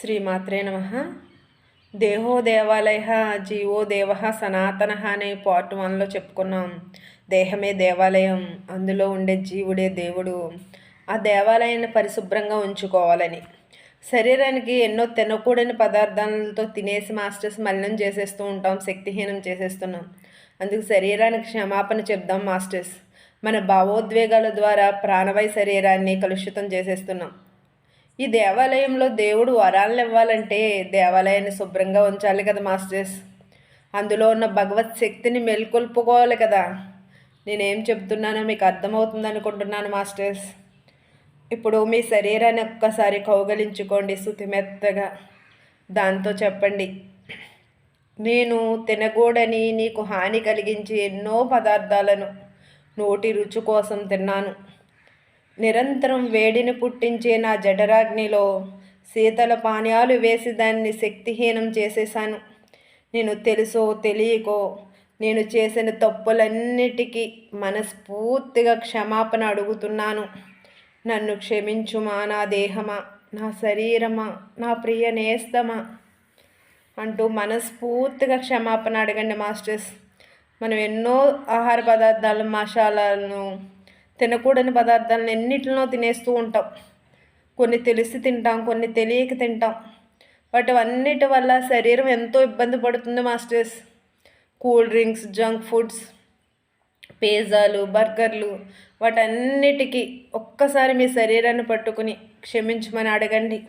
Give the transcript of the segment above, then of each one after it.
శ్రీమాత్రే నమ. దేహో దేవాలయ జీవో దేవ సనాతన అనే పార్ట్ వన్లో చెప్పుకున్నాం. దేహమే దేవాలయం. అందులో ఉండే జీవుడే దేవుడు. ఆ దేవాలయాన్ని పరిశుభ్రంగా ఉంచుకోవాలని. శరీరానికి ఎన్నో తినకూడని పదార్థాలతో తినేసి మాస్టర్స్ మలినం చేసేస్తూ ఉంటాం శక్తిహీనం చేసేస్తున్నాం. అందుకు శరీరానికి క్షమాపణ చెప్దాం మాస్టర్స్. మన భావోద్వేగాల ద్వారా ప్రాణవాయు శరీరాన్ని కలుషితం చేసేస్తున్నాం. ఈ దేవాలయంలో దేవుడు వరాలను ఇవ్వాలంటే దేవాలయాన్ని శుభ్రంగా ఉంచాలి కదా మాస్టర్స్. అందులో ఉన్న భగవత్ శక్తిని మేల్కొల్పుకోవాలి కదా. నేనేం చెప్తున్నానో మీకు అర్థమవుతుంది అనుకుంటున్నాను మాస్టర్స్. ఇప్పుడు మీ శరీరాన్ని ఒక్కసారి కౌగలించుకోండి శుతిమెత్తగా దాంతో చెప్పండి. నేను తినకూడని నీకు హాని కలిగించి ఎన్నో పదార్థాలను నోటి రుచి కోసం తిన్నాను. నిరంతరం వేడిని పుట్టించే నా జఠరాగ్నిలో శీతల పానీయాలు వేసి దాన్ని శక్తిహీనం చేసేశాను. నేను తెలుసో తెలియకో నేను చేసిన తప్పులన్నిటికీ మనస్ఫూర్తిగా క్షమాపణ అడుగుతున్నాను. నన్ను క్షమించుమా నా దేహమా నా శరీరమా నా ప్రియ నేస్తమా అంటూ మనస్ఫూర్తిగా క్షమాపణ అడగండి మాస్టర్స్. మనం ఎన్నో ఆహార పదార్థాలు మసాలాలను తినకూడని పదార్థాలను ఎన్నిటినో తినేస్తూ ఉంటాం. కొన్ని తెలిసి తింటాం కొన్ని తెలియక తింటాం. వాటి అన్నిటి వల్ల శరీరం ఎంతో ఇబ్బంది పడుతుంది masters. Cool drinks junk foods పిజ్జాలు బర్గర్లు వాటన్నిటికీ ఒక్కసారి మీ శరీరాన్ని పట్టుకుని క్షమించమని అడగండి.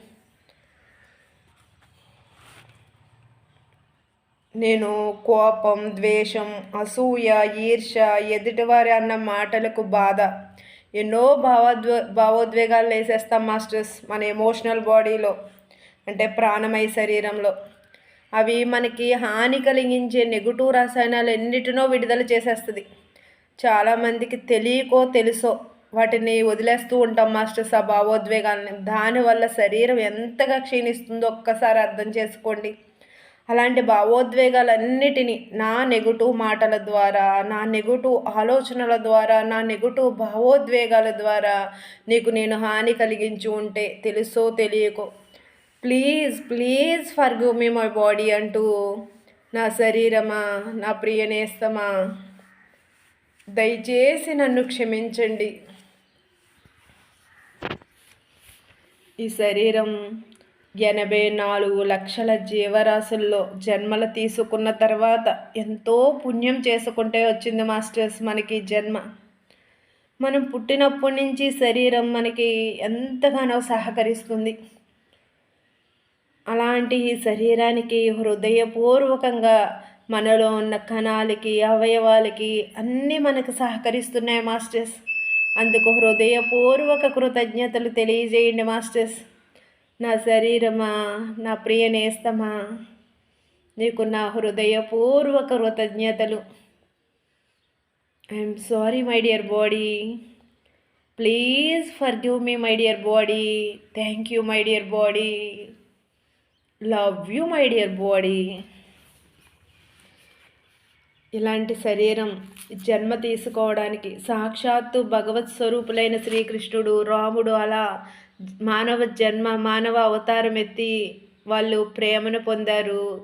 నేను కోపం ద్వేషం అసూయ ఈర్ష ఎదుటివారి అన్న మాటలకు బాధ. ఎన్నో భావోద్వే భావోద్వేగాలు వేసేస్తాం మాస్టర్స్ మన ఎమోషనల్ బాడీలో అంటే ప్రాణమయ శరీరంలో. అవి మనకి హాని కలిగించే నెగిటివ్ రసాయనాలు ఎన్నిటినో విడుదల చేసేస్తుంది. చాలామందికి తెలియకో తెలుసో వాటిని వదిలేస్తూ ఉంటాం మాస్టర్స్ ఆ భావోద్వేగాలని. దానివల్ల శరీరం ఎంతగా క్షీణిస్తుందో ఒక్కసారి అర్థం చేసుకోండి. అలాంటి భావోద్వేగాలన్నిటినీ నా నెగటివ్ మాటల ద్వారా నా నెగటివ్ ఆలోచనల ద్వారా నా నెగటివ్ భావోద్వేగాల ద్వారా నీకు నేను హాని కలిగించి ఉంటే తెలుసో తెలియకో. Please please forgive me my body అంటూ నా శరీరమా నా ప్రియనేస్తమా దయచేసి నన్ను క్షమించండి. ఈ శరీరం ఎనభై నాలుగు లక్షల జీవరాశుల్లో జన్మలు తీసుకున్న తర్వాత ఎంతో పుణ్యం చేసుకుంటే వచ్చింది మాస్టర్స్ మనకి జన్మ. మనం పుట్టినప్పటి నుంచి శరీరం మనకి ఎంతగానో సహకరిస్తుంది. అలాంటి ఈ శరీరానికి హృదయపూర్వకంగా మనలో ఉన్న కణాలకి అవయవాలకి అన్నీ మనకు సహకరిస్తున్నాయి మాస్టర్స్. అందుకు హృదయపూర్వక కృతజ్ఞతలు తెలియజేయండి మాస్టర్స్. నా శరీరమా నా ప్రియ నేస్తమా? నీకు నా హృదయపూర్వక కృతజ్ఞతలు. I'm sorry my dear body please forgive me my dear body thank you my dear body love you my dear body ఇలాంటి శరీరం జన్మ తీసుకోవడానికి సాక్షాత్తు భగవత్ స్వరూపులైన శ్రీకృష్ణుడు రాముడు అలా మానవ జన్మ మానవ అవతారం ఎత్తి వాళ్ళు ప్రేమను పొందారు.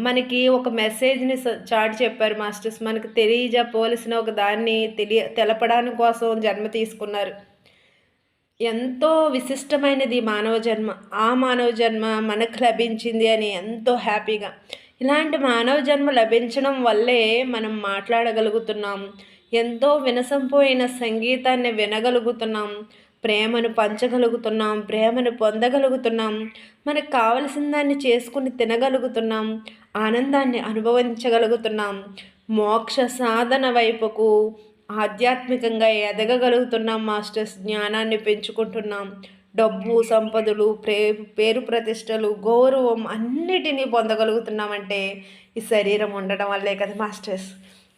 మనకి ఒక మెసేజ్ని చాటి చెప్పారు మాస్టర్స్. మనకు తెలియజెప్పవలసిన ఒక దాన్ని తెలియ తెలపడానికి కోసం జన్మ తీసుకున్నారు. ఎంతో విశిష్టమైనది మానవ జన్మ. ఆ మానవ జన్మ మనకు లభించింది అని ఎంతో హ్యాపీగా. ఇలాంటి మానవ జన్మ లభించడం వల్లే మనం మాట్లాడగలుగుతున్నాం. ఎంతో వినసంపోయిన సంగీతాన్ని వినగలుగుతున్నాం. ప్రేమను పంచగలుగుతున్నాం ప్రేమను పొందగలుగుతున్నాం. మనకు కావలసిన దాన్ని చేసుకుని తినగలుగుతున్నాం ఆనందాన్ని అనుభవించగలుగుతున్నాం. మోక్ష సాధన వైపుకు ఆధ్యాత్మికంగా ఎదగగలుగుతున్నాం మాస్టర్స్ జ్ఞానాన్ని పెంచుకుంటున్నాం. డబ్బు సంపదలు ప్రే పేరు ప్రతిష్టలు గౌరవం అన్నిటినీ పొందగలుగుతున్నామంటే ఈ శరీరం ఉండడం వల్లే కదా మాస్టర్స్.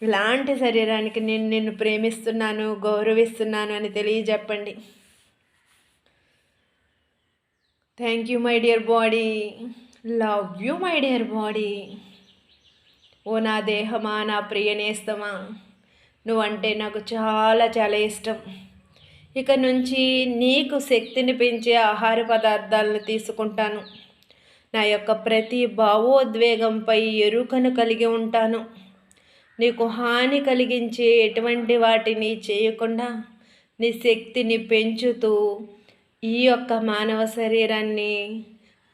ఇలాంటి శరీరానికి నేను నిన్ను ప్రేమిస్తున్నాను గౌరవిస్తున్నాను అని తెలియజెప్పండి. Thank you my dear body love you my dear body ఓ నా దేహమా నా ప్రియనేస్తమా నువ్వంటే నాకు చాలా చాలా ఇష్టం. ఇక నుంచి నీకు శక్తిని పెంచే ఆహార పదార్థాలను తీసుకుంటాను. నా యొక్క ప్రతి భావోద్వేగంపై ఎరుకను కలిగి ఉంటాను. నీకు హాని కలిగించే ఎటువంటి వాటిని చేయకుండా నీ శక్తిని పెంచుతూ ఈ యొక్క మానవ శరీరాన్ని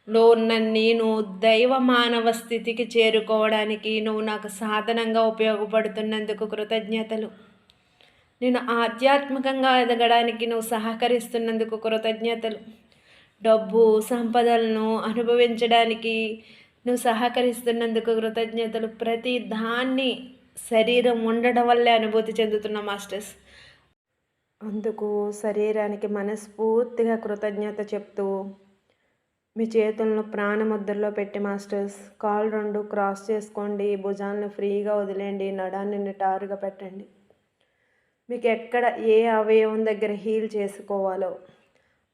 లో ఉన్న నేను దైవ మానవ స్థితికి చేరుకోవడానికి నువ్వు నాకు సాధనంగా ఉపయోగపడుతున్నందుకు కృతజ్ఞతలు. నేను ఆధ్యాత్మికంగా ఎదగడానికి నువ్వు సహకరిస్తున్నందుకు కృతజ్ఞతలు. డబ్బు సంపదలను అనుభవించడానికి నువ్వు సహకరిస్తున్నందుకు కృతజ్ఞతలు. ప్రతి దాన్ని శరీరం ఉండడం వల్లే అనుభూతి చెందుతున్న మాస్టర్స్. అందుకు శరీరానికి మనస్ఫూర్తిగా కృతజ్ఞత చెప్తూ మీ చేతులను ప్రాణముద్రలో పెట్టి మాస్టర్స్. కాల్ రెండు క్రాస్ చేసుకోండి. భుజాలను ఫ్రీగా వదిలేయండి. నడాన్ని నిటారుగా పెట్టండి. మీకు ఎక్కడ ఏ అవయవం దగ్గర హీల్ చేసుకోవాలో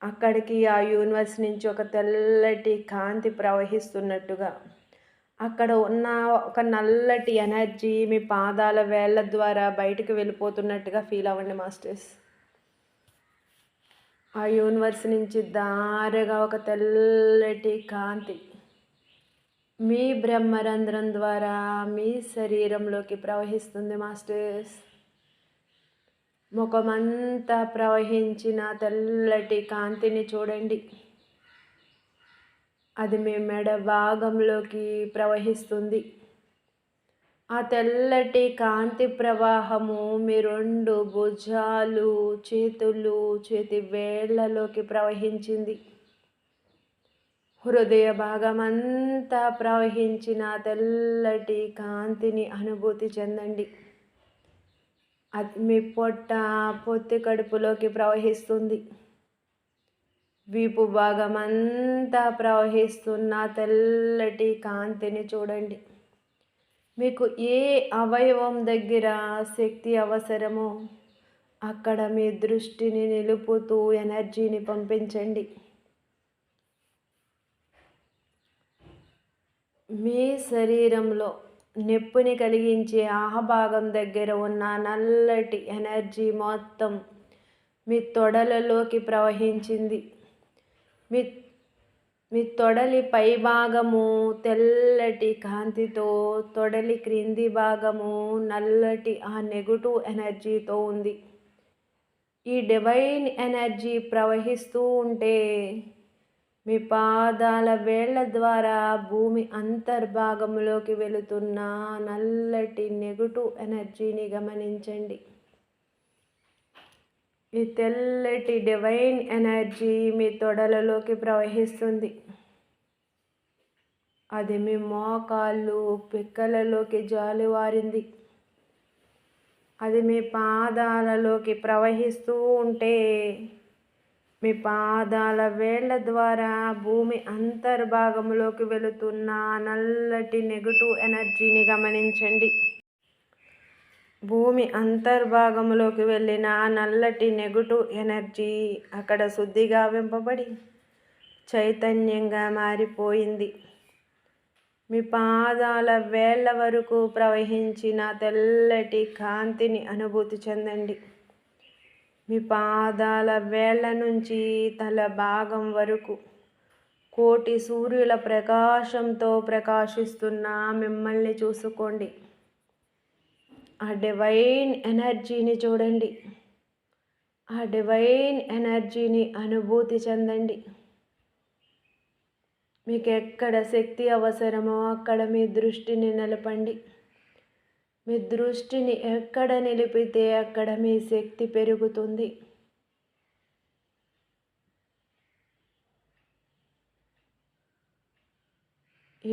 అక్కడికి ఆ యూనివర్స్ నుంచి ఒక తెల్లటి కాంతి ప్రవహిస్తున్నట్టుగా అక్కడ ఉన్న ఒక నల్లటి ఎనర్జీ మీ పాదాల వేళ్ళ ద్వారా బయటకు వెళ్ళిపోతున్నట్టుగా ఫీల్ అవ్వండి మాస్టర్స్. ఆ యూనివర్స్ నుంచి దారగా ఒక తెల్లటి కాంతి మీ బ్రహ్మరంధ్రం ద్వారా మీ శరీరంలోకి ప్రవహిస్తుంది మాస్టర్స్. ముఖమంతా ప్రవహించిన తెల్లటి కాంతిని చూడండి. అది మీ మెడ భాగంలోకి ప్రవహిస్తుంది. ఆ తెల్లటి కాంతి ప్రవాహము మీ రెండు భుజాలు చేతులు చేతి వేళ్ళలోకి ప్రవహించింది. హృదయ భాగమంతా ప్రవహించిన తెల్లటి కాంతిని అనుభూతి చెందండి. అది మీ పొట్ట పొత్తి కడుపులోకి ప్రవహిస్తుంది. వీపు భాగం అంతా ప్రవహిస్తున్న తెల్లటి కాంతిని చూడండి. మీకు ఏ అవయవం దగ్గర శక్తి అవసరమో అక్కడ మీ దృష్టిని నిలుపుతూ ఎనర్జీని పంపించండి. మీ శరీరంలో నొప్పిని కలిగించే ఆహభాగం దగ్గర ఉన్న నల్లటి ఎనర్జీ మొత్తం మీ తొడలలోకి ప్రవహించింది. మీ మీ తొడలి పై భాగము తెల్లటి కాంతితో తొడలి క్రింది భాగము నల్లటి ఆ నెగటివ్ ఎనర్జీతో ఉంది. ఈ డివైన్ ఎనర్జీ ప్రవహిస్తూ ఉంటే మీ పాదాల వేళ్ళ ద్వారా భూమి అంతర్భాగంలోకి వెళుతున్న నల్లటి నెగటివ్ ఎనర్జీని గమనించండి. ఈ తెల్లటి డివైన్ ఎనర్జీ మీ తొడలలోకి ప్రవహిస్తుంది. అది మీ మోకాళ్ళు పిక్కలలోకి జాలివారింది. అది మీ పాదాలలోకి ప్రవహిస్తూ ఉంటే మీ పాదాల వేళ్ళ ద్వారా భూమి అంతర్భాగంలోకి వెళుతున్న నల్లటి నెగటివ్ ఎనర్జీని గమనించండి. భూమి అంతర్భాగంలోకి వెళ్ళిన నల్లటి నెగటివ్ ఎనర్జీ అక్కడ శుద్ధిగా వింపబడి చైతన్యంగా మారిపోయింది. మీ పాదాల వేళ్ళ వరకు ప్రవహించిన తెల్లటి కాంతిని అనుభూతి చెందండి. మీ పాదాల వేళ్ళ నుంచి తల భాగం వరకు కోటి సూర్యుల ప్రకాశంతో ప్రకాశిస్తున్న మిమ్మల్ని చూసుకోండి. ఆ డివైన్ ఎనర్జీని చూడండి. ఆ డివైన్ ఎనర్జీని అనుభూతి చెందండి. మీకు ఎక్కడ శక్తి అవసరమో అక్కడ మీ దృష్టిని నిలపండి. మీ దృష్టిని ఎక్కడ నిలిపితే అక్కడ మీ శక్తి పెరుగుతుంది.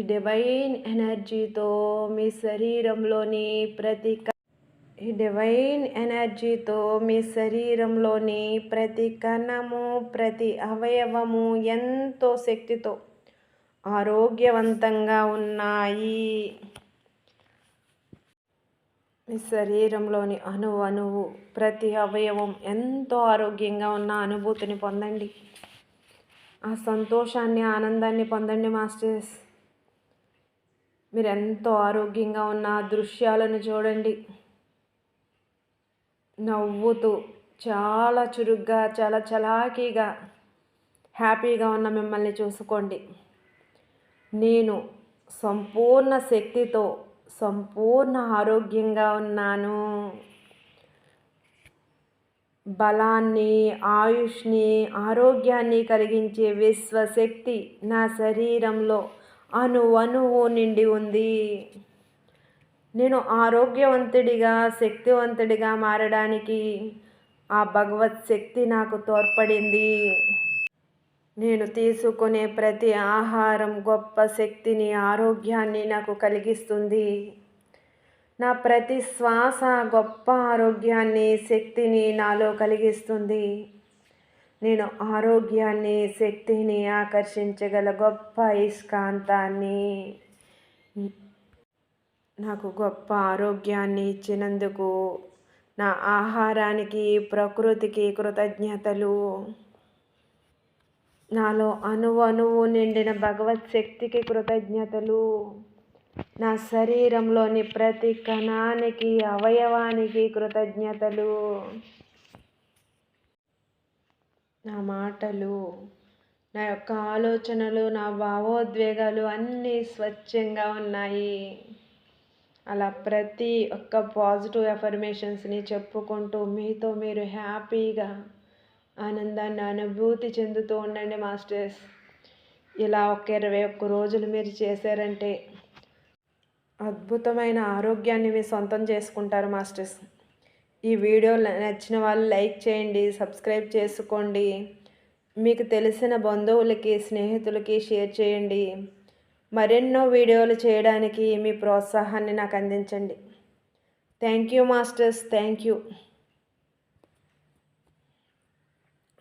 డివైన్ ఎనర్జీతో మీ శరీరంలోని ప్రతి ఈ డివైన్ ఎనర్జీతో మీ శరీరంలోని ప్రతి కణము ప్రతి అవయవము ఎంతో శక్తితో ఆరోగ్యవంతంగా ఉన్నాయి. మీ శరీరంలోని అణువు అణువు ప్రతి అవయవం ఎంతో ఆరోగ్యంగా ఉన్న అనుభూతిని పొందండి. ఆ సంతోషాన్ని ఆనందాన్ని పొందండి మాస్టర్స్. మీరు ఎంతో ఆరోగ్యంగా ఉన్న దృశ్యాలను చూడండి. నవ్వుతూ చాలా చురుగ్గా చాలా చలాకీగా హ్యాపీగా ఉన్న మిమ్మల్ని చూసుకోండి. నేను సంపూర్ణ శక్తితో సంపూర్ణ ఆరోగ్యంగా ఉన్నాను. బలాన్ని ఆయుష్ని ఆరోగ్యాన్ని కలిగించే విశ్వశక్తి నా శరీరంలో అణు నిండి ఉంది. నేను ఆరోగ్యవంతుడిగా శక్తివంతుడిగా మారడానికి ఆ భగవత్ శక్తి నాకు తోడ్పడింది. నేను తీసుకునే ప్రతి ఆహారం గొప్ప శక్తిని ఆరోగ్యాన్ని నాకు కలిగిస్తుంది. నా ప్రతి శ్వాస గొప్ప ఆరోగ్యాన్ని శక్తిని నాలో కలిగిస్తుంది. నేను ఆరోగ్యాన్ని శక్తిని ఆకర్షించగల గొప్ప ఇష్కాంతాన్ని. నాకు గొప్ప ఆరోగ్యాన్ని ఇచ్చినందుకు నా ఆహారానికి ప్రకృతికి కృతజ్ఞతలు. నాలో అణువు అణువు నిండిన భగవత్ శక్తికి కృతజ్ఞతలు. నా శరీరంలోని ప్రతి కణానికి అవయవానికి కృతజ్ఞతలు. నా మాటలు నా యొక్క ఆలోచనలు నా భావోద్వేగాలు అన్నీ స్వచ్ఛంగా ఉన్నాయి. అలా ప్రతి ఒక్క పాజిటివ్ ఎఫర్మేషన్స్ని చెప్పుకుంటూ మీతో మీరు హ్యాపీగా ఆనందాన్ని అనుభూతి చెందుతూ ఉండండి మాస్టర్స్. ఇలా ఒక ఇరవై ఒక్క రోజులు మీరు చేశారంటే అద్భుతమైన ఆరోగ్యాన్ని మీరు సొంతం చేసుకుంటారు మాస్టర్స్. ఈ వీడియో నచ్చిన వాళ్ళు లైక్ చేయండి సబ్స్క్రైబ్ చేసుకోండి. మీకు తెలిసిన బంధువులకి స్నేహితులకి షేర్ చేయండి. మరెన్నో వీడియోలు చేయడానికి మీ ప్రోత్సాహాన్ని నాకు అందించండి. Thank you masters thank you.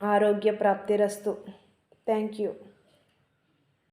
ఆరోగ్య ప్రాప్తిరస్తు థ్యాంక్ యూ.